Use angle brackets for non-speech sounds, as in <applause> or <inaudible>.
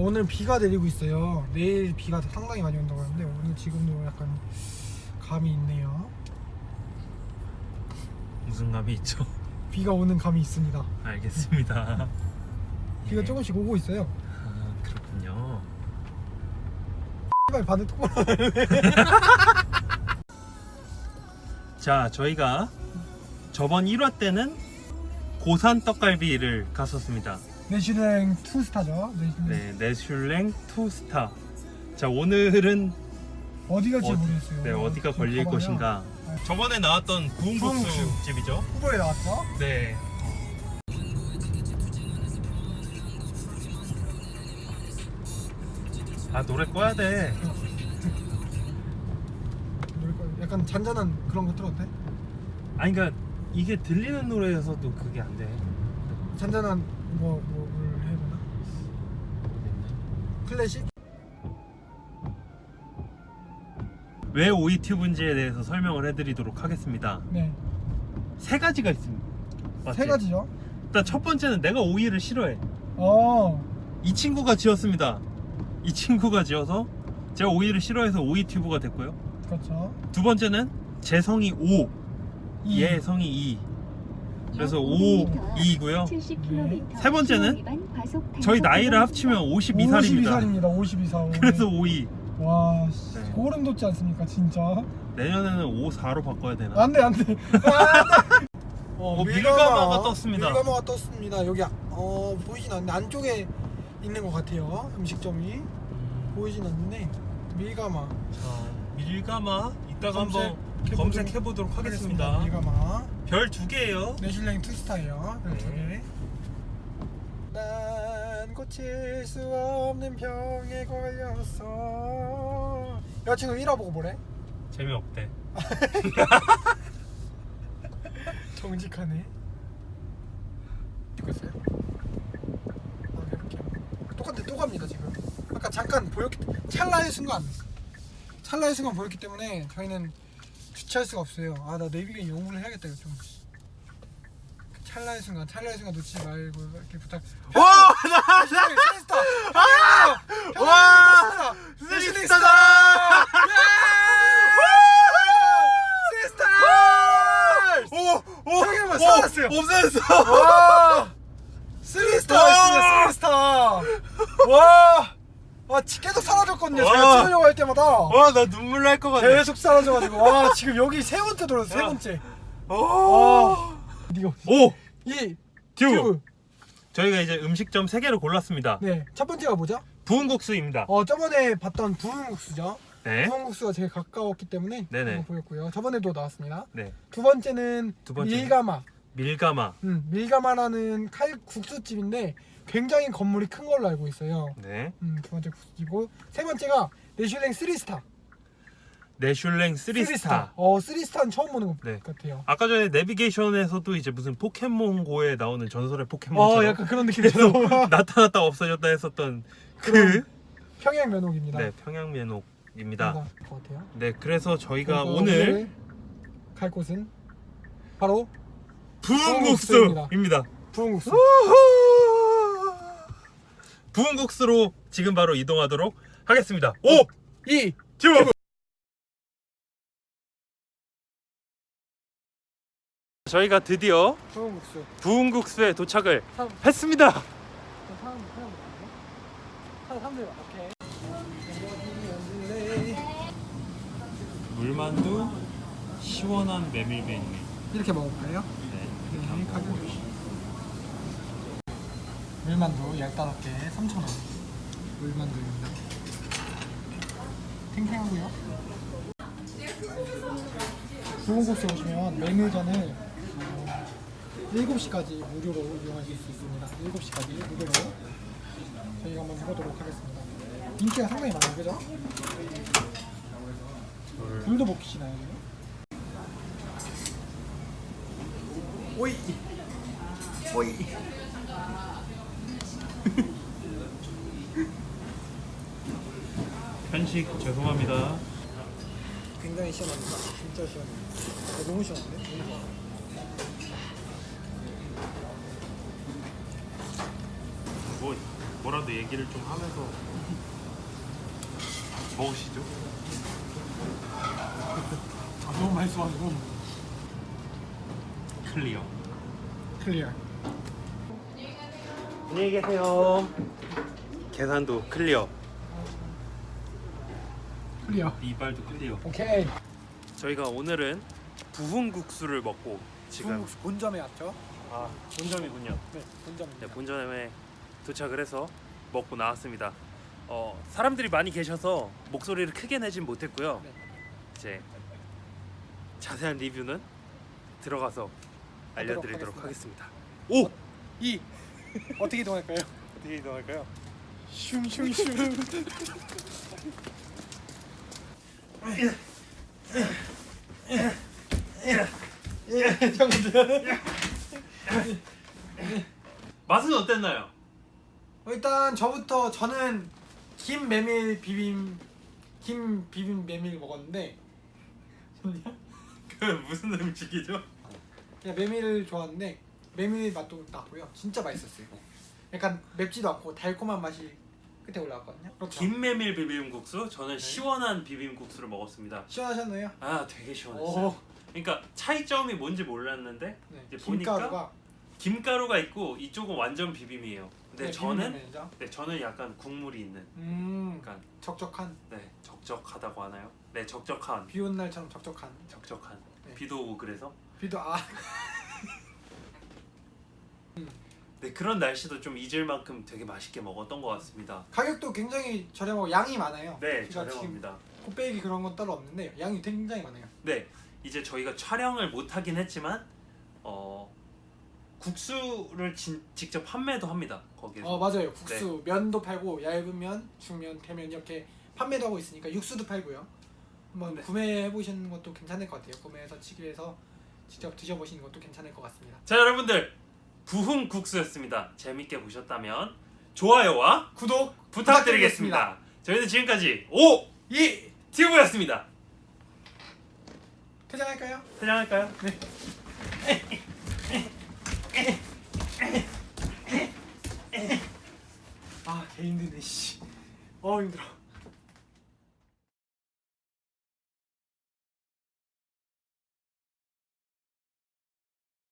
오늘 비가 내리고 있어요. 내일 비가 상당히 많이 온다고 하는데 오늘 지금도 약간 감이 있네요. 무슨 감이 있죠? <laughs> 비가 오는 감이 있습니다. 알겠습니다. <laughs> 비가 예. 조금씩 오고 있어요. 아, 그렇군요. 씨발 반대 똑바로. 자, 저희가 저번 1화 때는 고산 떡갈비를 갔었습니다. 내슈랭 투스타죠. 내슈랭. 네, 네슐랭 투스타. 자, 오늘은 어디 갈지 어디- 모르겠어요. 네, 어디가 지금 걸릴 가봐야 것인가. 네. 저번에 나왔던 부흥국수. 집이죠. 후보에 나왔죠. 네. 아, 노래 꺼야 돼. 약간 잔잔한 그런 거 돼? 아니, 그러니까 이게 들리는 노래여서도 그게 안 돼. 잔잔한 뭐 뭐를 해야 되나? 클래식? 왜 오이 튜브인지에 대해서 설명을 해드리도록 하겠습니다. 네. 세 가지가 있습니다. 맞지? 세 가지죠. 일단 첫 번째는 내가 오이를 싫어해. 어. 이 친구가 지었습니다. 이 친구가 지어서 제가 오이를 싫어해서 오이 튜브가 됐고요. 그렇죠. 두 번째는 제 성이 오, 이. 얘 성이 이. 그래서 약 오, 500m, 이고요. 70km 세 번째는 저희 나이를. 합치면 52살입니다. 52살입니다. 52살. 그래서 오이. 와, 씨, 네. 고름 돋지 않습니까, 진짜? 내년에는 54로 바꿔야 되나? 안 돼, 안 돼. 안 <laughs> 돼. 어, 밀가마가 떴습니다. 밀가마가 떴습니다. 여기 어 보이진 않는데 안쪽에 있는 것 같아요. 음식점이 음, 보이진 않는데 밀가마 자, 밀가마 이따가 검색- 한번 해보도록 검색해 보도록 하겠습니다. 밀가마 별 두 개예요. 내실랭 투스타예요. 네. 두 개. 난 고칠 수 없는 병에 걸렸어. 여자친구 1화 보고 뭐래? 재미없대. <laughs> 정직하네. 듣고 있어요? 아, 해볼게요. 똑같은데 또 갑니다 지금. 아까 잠깐 보였기 찰나의 순간 찰나의 순간 보였기 때문에 저희는 주체할 수가 없어요. 아 나 내비게이션 연구를 해야겠다 이거 좀. 그 찰나의 순간 찰나의 순간 놓치지 말고 이렇게 부탁. 와, 나, 스리스타. 아! 와! 스리스타다! 스리스타! 오, 오, 오, 살았어요. 없어졌어. 와! 쓰리 스타였습니다, 쓰리 스타! 와! 와, 지- 계속 사라졌거든요. 제가 와. 찍으려고 할 때마다. 와, 나 눈물 날 것 같아. 계속 사라져가지고. 와, 지금 여기 세 번째 들어왔어, 세 야. 번째. 오, 와. 이거. 오, 이. 튜브. 튜브. 저희가 이제 음식점 세 개를 골랐습니다. 네. 첫 번째가 뭐죠? 부흥국수입니다. 어, 저번에 봤던 부흥국수죠. 네, 부흥국수가 제일 가까웠기 때문에. 네네. 한번 보였고요. 저번에도 나왔습니다. 네, 두 번째는 두 번째는? 밀가마. 밀가마. 음, 밀가마라는 칼 국수집인데 굉장히 건물이 큰 걸로 알고 있어요. 네, 음, 두 번째 국수집이고 세 번째가 내슐랭 3스타. 네슐랭 3스타. 어, 3스타는 처음 보는 것 네. 같아요. 아까 전에 내비게이션에서도 이제 무슨 포켓몬고에 나오는 전설의 어, 포켓몬처럼 약간 그런 느낌이죠. <laughs> 나타났다 없어졌다 했었던 <laughs> 그 그런 평양 면옥입니다. 네, 평양 면옥입니다. 것 같아요. 네, 그래서 저희가 오늘 갈 곳은 바로 부흥국수입니다. 부흥국수. 부흥국수로 지금 바로 이동하도록 하겠습니다. 오! 이 튜브! 저희가 드디어 부흥국수. 부흥국수에 도착을 참, 했습니다. 사람 사람 사람 사람들. 물만두, 시원한 메밀뱅이. 이렇게 먹어볼까요? 네, 네, 가격. 물만두 15개 3,000원. 물만두입니다. 탱탱하고요. 부흥국수 오시면 메뉴전을 어, 7시까지 무료로 이용하실 수 있습니다. 7시까지 무료로 저희가 한번 해보도록 하겠습니다. 인기가 상당히 많아요, 그죠? 불도 못 켜시나요, 지금? 오이! 오이! <laughs> 편식 죄송합니다. 굉장히 시원합니다. 진짜 시원해요. 어, 너무 시원한데? 너무 시원해. 뭐 뭐라도 또 얘기를 좀 하면서 <laughs> 먹으시죠. 아, 너무 맛있어가지고 클리어. 클리어. 안녕히 계세요. 계산도 클리어. 클리어. 이발도 클리어. 오케이. 저희가 오늘은 부흥국수를 먹고 지금 중국수 본점에 왔죠? 아 본점이군요. 네, 본점입니다. 네, 본점에 도착을 해서 먹고 나왔습니다. 어, 사람들이 많이 계셔서 목소리를 크게 내진 못했고요. 네. 이제 자세한 리뷰는 들어가서 알려드리도록 하겠습니다. 하겠습니다. 오! 이 <laughs> 어떻게 이동할까요? 어떻게 이동할까요? 슝슝슝. 맛은 어땠나요? 일단 저부터 저는 김 메밀 비빔 김 비빔 메밀 먹었는데 <laughs> 그 무슨 음식이죠? 그냥 메밀을 좋아하는데 메밀 맛도 났고요. 진짜 맛있었어요. 약간 맵지도 않고 달콤한 맛이 끝에 올라왔거든요. 그렇죠. 김메밀 비빔국수. 저는 시원한 비빔국수를 먹었습니다. 시원하셨나요? 아 되게 시원했어요. 오, 그러니까 차이점이 뭔지 몰랐는데 네. 이제 보니까 김가루가 김가루가 있고 이쪽은 완전 비빔이에요. 근데 네, 저는 비빔. 네 저는 약간 국물이 있는 음, 약간 적적한 네 적적하다고 하나요? 네 적적한 비 오는 날처럼 적적한 적적한 네. 비도 오고 그래서 비도 아 네 그런 날씨도 좀 잊을 만큼 되게 맛있게 먹었던 것 같습니다. 가격도 굉장히 저렴하고 양이 많아요. 네 제가 지금 저렴합니다. 곱빼기 그런 건 따로 없는데 양이 굉장히 많아요. 네 이제 저희가 촬영을 못 하긴 했지만 어 국수를 진, 직접 판매도 합니다 거기서. 어 맞아요. 국수 면도 팔고 얇은 면, 중면, 대면 이렇게 판매도 하고 있으니까 육수도 팔고요. 한번 네. 구매해 보시는 것도 괜찮을 것 같아요. 구매해서 치기해서 직접 드셔보시는 것도 괜찮을 것 같습니다. 자 여러분들 부흥국수였습니다. 재밌게 보셨다면 좋아요와 구독 부탁드리겠습니다. 저희는 지금까지 오! 이 튜브였습니다. 퇴장할까요? 퇴장할까요? 아 개 힘드네 씨. 어 힘들어.